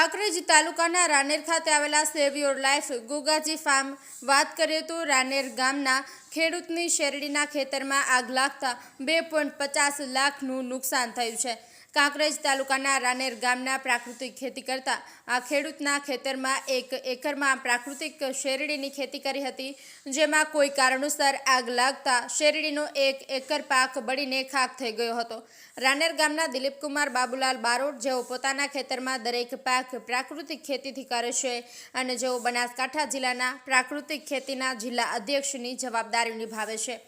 કાંકરેજ તાલુકાના રાનેર ખાતે આવેલા save your life Gugaji farm વાત કરીએ તો રાનેર ગામના ખેડૂતની શેરડીના ખેતરમાં આગ લાગતા બે લાખનું નુકસાન થયું છે. કાંકરેજ તાલુકાના રાનેર ગામના પ્રાકૃતિક ખેતી કરતા આ ખેડૂતના ખેતરમાં એક એકરમાં પ્રાકૃતિક શેરડીની ખેતી કરી હતી, જેમાં કોઈ કારણોસર આગ લાગતા શેરડીનો એક એકર પાક બળીને ખાક થઈ ગયો હતો. રાનેર ગામના દિલીપકુમાર બાબુલાલ બારોટ, જેઓ પોતાના ખેતરમાં દરેક પાક પ્રાકૃતિક ખેતીથી કરે છે અને જેઓ બનાસકાંઠા જિલ્લાના પ્રાકૃતિક ખેતીના જિલ્લા અધ્યક્ષની જવાબદારી નિભાવે છે.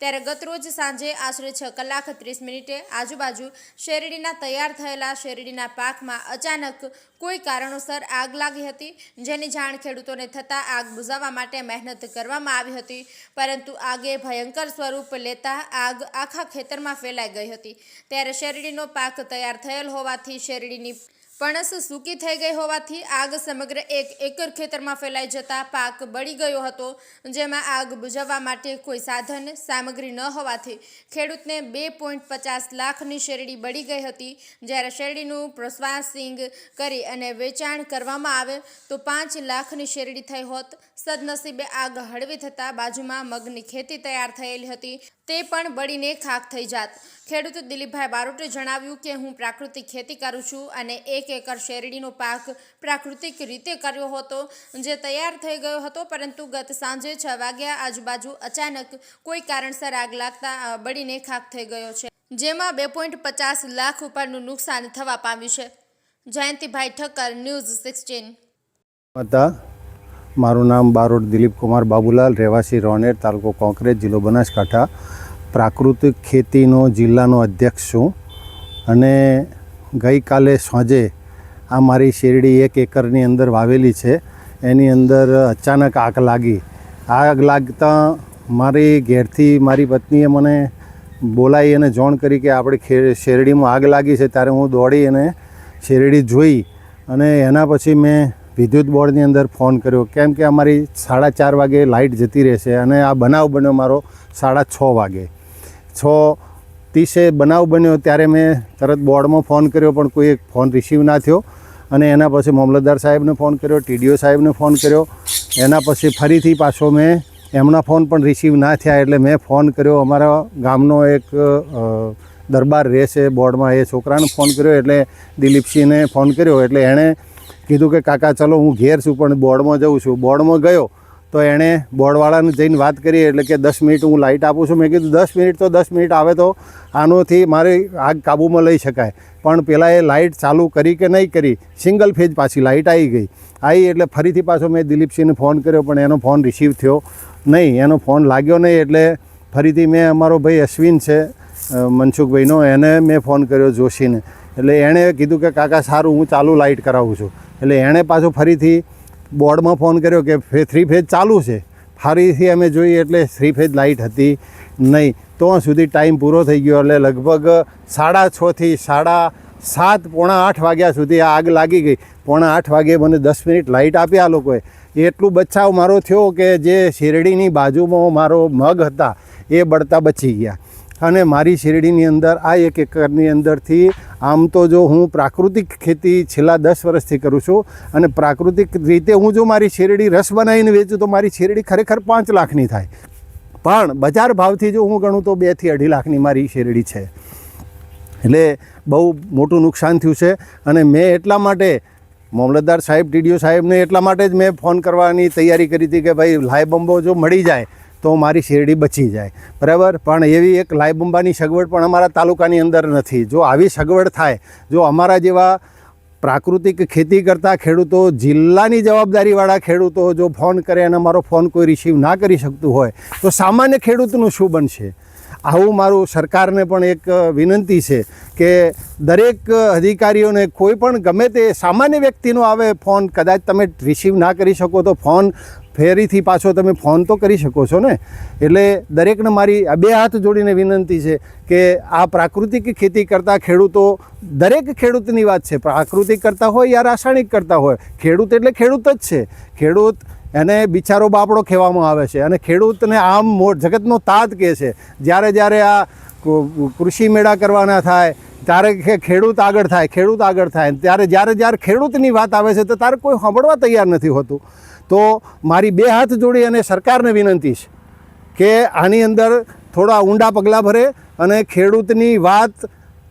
ત્યારે ગતરોજ સાંજે આશરે છ કલાક ત્રીસ મિનિટે આજુબાજુ શેરડીના તૈયાર થયેલા શેરડીના પાકમાં અચાનક કોઈ કારણોસર આગ લાગી હતી, જેની જાણ ખેડૂતોને થતાં આગ બુઝાવવા માટે મહેનત કરવામાં આવી હતી. પરંતુ આગે ભયંકર સ્વરૂપ લેતા આગ આખા ખેતરમાં ફેલાઈ ગઈ હતી. ત્યારે શેરડીનો પાક તૈયાર થયેલ હોવાથી શેરડીની પણસ સૂકી થઈ ગઈ હોવાથી આગ સમગ્ર એક એકર ખેતરમાં ફેલાઈ જતા પાક બળી ગયો હતો, જેમાં આગ બુઝાવવા માટે કોઈ સાધન, સામગ્રી ન હોવાથી ખેડૂતને બે પોઈન્ટ પચાસ લાખની શેરડી બળી ગઈ હતી. જ્યારે શેરડીનું પ્રોસેસિંગ કરી અને વેચાણ કરવામાં આવે, તો પાંચ લાખની શેરડી થઈ હોત. સદનસીબે આગ હળવી થતાં બાજુમાં મગની ખેતી તૈયાર થયેલી હતી. તે પણ બળીને ખાક થઈ જાત. ખેડૂત દિલીપભાઈ બારોટે જણાવ્યું કે, હું પ્રાકૃતિક ખેતી કરું છું અને એક એકર શેરડીનો પાક પ્રાકૃતિક રીતે કર્યો હતો, જે તૈયાર થઈ ગયો હતો, પરંતુ ગત સાંજે છ વાગ્યા આજુબાજુ અચાનક કોઈ કારણસર આગ લાગતા બળીને ખાક થઈ ગયો છે, જેમાં બે પોઈન્ટ પચાસ લાખ ઉપરનું નુકસાન થવા પામ્યું છે. Jayantibhai Thakkar, news sixteen. હતા મારું નામ બારોટ દિલીપ કુમાર બાબુલાલ, રહેવાસી રોનેર તાલુકો કોંકરેજ, જિલ્લો બનાસકાંઠા. પ્રાકૃતિક ખેતીનો જિલ્લાનો અધ્યક્ષ છું અને ગઈકાલે સાંજે આ મારી શેરડી એક એકરની અંદર વાવેલી છે. એની અંદર અચાનક આગ લાગી. આગ લાગતા મારી ઘેરથી મારી પત્નીએ મને બોલાવી અને જોણ કરી કે આપણે શેરડીમાં આગ લાગી છે, ત્યારે હું દોડી અને શેરડી જોઈ અને એના પછી મેં વિદ્યુત બોર્ડની અંદર ફોન કર્યો. કેમ કે અમારી સાડા ચાર વાગે લાઇટ જતી રહેશે અને આ બનાવ બન્યો મારો સાડા છ વાગે. છ ત્રીસે બનાવ બન્યો ત્યારે મેં તરત બોર્ડમાં ફોન કર્યો, પણ કોઈ ફોન રિસીવ ના થયો. અને એના પછી મામલતદાર સાહેબને ફોન કર્યો, ટીડીઓ સાહેબને ફોન કર્યો. એના પછી ફરીથી પાછો મેં એમના ફોન પણ રિસીવ ના થયા એટલે મેં ફોન કર્યો. અમારા ગામનો એક દરબાર રહેશે, બોર્ડમાં એ છોકરાને ફોન કર્યો એટલે દિલીપસિંહને ફોન કર્યો. એટલે એણે કીધું કે, કાકા, ચલો, હું ઘેર છું, પણ બોર્ડમાં જઉં છું. બોર્ડમાં ગયો. તો એણે બોર્ડવાળાને જઈને વાત કરી એટલે કે દસ મિનિટ હું લાઇટ આપું છું. મેં કીધું, દસ મિનિટ તો દસ મિનિટ આવે તો આનોથી મારી આગ કાબૂમાં લઈ શકાય. પણ પહેલાં એ લાઇટ ચાલુ કરી કે નહીં કરી, સિંગલ ફેજ પાછી લાઇટ આવી ગઈ. આવી એટલે ફરીથી પાછો મેં દિલીપસિંહને ફોન કર્યો, પણ એનો ફોન રિસીવ થયો નહીં. એનો ફોન લાગ્યો નહીં એટલે ફરીથી મેં, અમારો ભાઈ અશ્વિન છે મનસુખભાઈનો. એને મેં ફોન કર્યો જોશીને. એટલે એણે કીધું કે, કાકા, સારું, હું ચાલુ લાઇટ કરાવું છું. એટલે એણે પાછો ફરીથી બોર્ડમાં ફોન કર્યો કે થ્રી ફેજ ચાલુ છે. ફરીથી અમે જોઈએ એટલે થ્રી ફેજ લાઇટ હતી નહીં. તો સુધી ટાઈમ પૂરો થઈ ગયો એટલે લગભગ સાડા છથી સાડા સાત, પોણા આઠ વાગ્યા સુધી આગ લાગી ગઈ. પોણા આઠ વાગે મને દસ મિનિટ લાઇટ આપી આ લોકોએ. એટલું બચાવ મારો થયો કે જે શેરડીની બાજુમાં મારો મગ હતા, એ બળતા બચી ગયા. અને મારી શેરડીની અંદર, આ એક એકરની અંદરથી આમ તો જો હું પ્રાકૃતિક ખેતી છેલ્લા દસ વર્ષથી કરું છું અને પ્રાકૃતિક રીતે હું જો મારી શેરડી રસ બનાવીને વેચું તો મારી શેરડી ખરેખર પાંચ લાખની થાય. પણ બજાર ભાવથી જો હું ગણું તો બેથી અઢી લાખની મારી શેરડી છે. એટલે બહુ મોટું નુકસાન થયું છે અને મેં એટલા માટે, મામલતદાર સાહેબ, ટીડીઓ સાહેબને એટલા માટે જ મેં ફોન કરવાની તૈયારી કરી હતી કે ભાઈ લાય બંબો જો મળી જાય તો મારી શેરડી બચી જાય. બરાબર? પણ એવી એક લાઈ બંબાની સગવડ પણ અમારા તાલુકાની અંદર નથી. જો આવી સગવડ થાય, જો અમારા જેવા પ્રાકૃતિક ખેતી કરતા ખેડૂતો, જિલ્લાની જવાબદારીવાળા ખેડૂતો જો ફોન કરે અને અમારો ફોન કોઈ રિસીવ ના કરી શકતું હોય, તો સામાન્ય ખેડૂતનું શું બનશે? આવું મારું સરકારને પણ એક વિનંતી છે કે દરેક અધિકારીઓને કોઈ પણ ગમે તે સામાન્ય વ્યક્તિનો આવે ફોન, કદાચ તમે રિસીવ ના કરી શકો તો ફોન ફેરીથી પાછો તમે ફોન તો કરી શકો છો ને? એટલે દરેકને મારી આ બે હાથ જોડીને વિનંતી છે કે આ પ્રાકૃતિક ખેતી કરતા ખેડૂતો, દરેક ખેડૂતની વાત છે, પ્રાકૃતિક કરતા હોય યા રાસાયણિક કરતા હોય? ખેડૂત એટલે ખેડૂત જ છે. ખેડૂત એને બિચારો બાપડો કહેવામાં આવે છે અને ખેડૂતને આમ મો, જગતનો તાત કહે છે. જ્યારે જ્યારે આ કૃષિ મેળા કરવાના થાય, ત્યારે ખેડૂત આગળ થાય, ખેડૂત આગળ થાય, ત્યારે જ્યારે જ્યારે ખેડૂતની વાત આવે છે તો તારે કોઈ સાંભળવા તૈયાર નથી હોતું. તો મારી બે હાથ જોડી અને સરકારને વિનંતી છે કે આની અંદર થોડા ઊંડા પગલાં ભરે અને ખેડૂતની વાત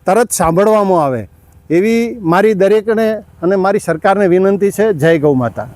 તરત સાંભળવામાં આવે એવી મારી દરેકને અને મારી સરકારને વિનંતી છે. જય ગૌ માતા.